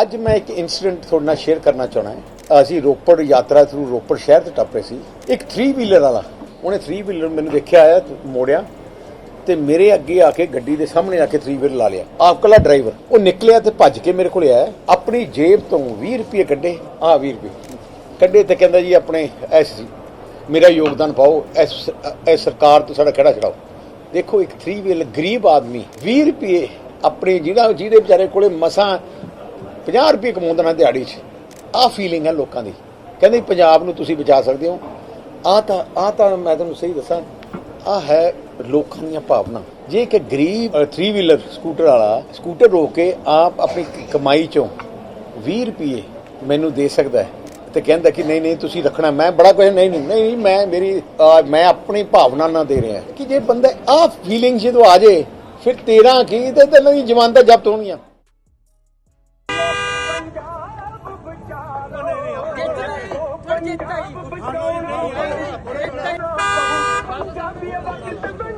ਅੱਜ ਮੈਂ ਇੱਕ ਇਨਸੀਡੈਂਟ ਤੁਹਾਡੇ ਨਾਲ ਸ਼ੇਅਰ ਕਰਨਾ ਚਾਹਣਾ ਹੈ। ਅਸੀਂ ਰੋਪੜ ਯਾਤਰਾ ਥਰੂ ਰੋਪੜ ਸ਼ਹਿਰ ਤੇ ਟੱਪੇ ਸੀ। ਇੱਕ 3 ਵੀਲਰ ਵਾਲਾ। ਉਹਨੇ 3 ਵੀਲਰ ਮੈਨੂੰ ਦੇਖਿਆ ਆਇਆ ਮੋੜਿਆ ਤੇ ਮੇਰੇ ਅੱਗੇ ਆ ਕੇ ਗੱਡੀ ਦੇ ਸਾਹਮਣੇ ਆ ਕੇ 3 ਵੀਲਰ ਲਾ ਲਿਆ। ਆਪ ਕੱਲਾ ਡਰਾਈਵਰ ਉਹ ਨਿਕਲਿਆ ਤੇ ਭੱਜ ਕੇ ਮੇਰੇ ਕੋਲ ਆਇਆ। ਆਪਣੀ ਜੇਬ ਤੋਂ 20 ਰੁਪਏ ਕੱਢੇ। ਆ 20 ਰੁਪਏ। ਕੱਢੇ ਤੇ ਕਹਿੰਦਾ ਜੀ ਆਪਣੇ ਐਸ ਮੇਰਾ ਯੋਗਦਾਨ ਪਾਓ। ਇਸ ਇਸ ਸਰਕਾਰ ਤੋਂ ਸਾਡਾ ਖੜਾ ਛਡਾਓ। ਦੇਖੋ ਇੱਕ 3 ਵੀਲਰ ਗਰੀਬ ਆਦਮੀ 20 ਰੁਪਏ ਆਪਣੇ ਜਿਹੜਾ ਜਿਹਦੇ ਵਿਚਾਰੇ ਕੋਲੇ ਮਸਾਂ 50 ਰੁਪਏ ਕਮਾਉਂਦਾ ਨਾ ਦਿਹਾੜੀ 'ਚ। ਆਹ ਫੀਲਿੰਗ ਹੈ ਲੋਕਾਂ ਦੀ। ਕਹਿੰਦੇ ਪੰਜਾਬ ਨੂੰ ਤੁਸੀਂ ਬਚਾ ਸਕਦੇ ਹੋ। ਆ ਤਾਂ ਆ ਤਾਂ ਮੈਂ ਤੁਹਾਨੂੰ ਸਹੀ ਦੱਸਾਂ। ਆ ਹੈ ਲੋਕਾਂ ਦੀਆਂ ਭਾਵਨਾ। ਜੇ ਇੱਕ ਗਰੀਬ 3 ਵੀਲਰ ਸਕੂਟਰ ਵਾਲਾ ਸਕੂਟਰ ਰੋਕ ਕੇ ਆਪ ਆਪਣੀ ਕਮਾਈ ਚੋਂ 20 ਰੁਪਏ ਮੈਨੂੰ ਦੇ ਸਕਦਾ ਹੈ ਤੇ ਕਹਿੰਦਾ ਕਿ ਨਹੀਂ ਨਹੀਂ, ਤੁਸੀਂ ਰੱਖਣਾ। ਮੈਂ ਬੜਾ ਕੁਝ ਨਹੀਂ ਨਹੀਂ ਨਹੀਂ, ਮੈਂ ਮੇਰੀ ਮੈਂ ਆਪਣੀ ਭਾਵਨਾ ਨਾਲ ਦੇ ਰਿਹਾ। ਕਿ ਜੇ ਬੰਦਾ ਆ ਫੀਲਿੰਗ ਜਦੋਂ ਆ ਜੇ ਫਿਰ ਤੇਰਾ ਕੀ? ਤੇ ਤੈਨੂੰ ਹੀ ਜਮਾਨਤਾਂ ਜ਼ਬਤ ਹੋਣਗੀਆਂ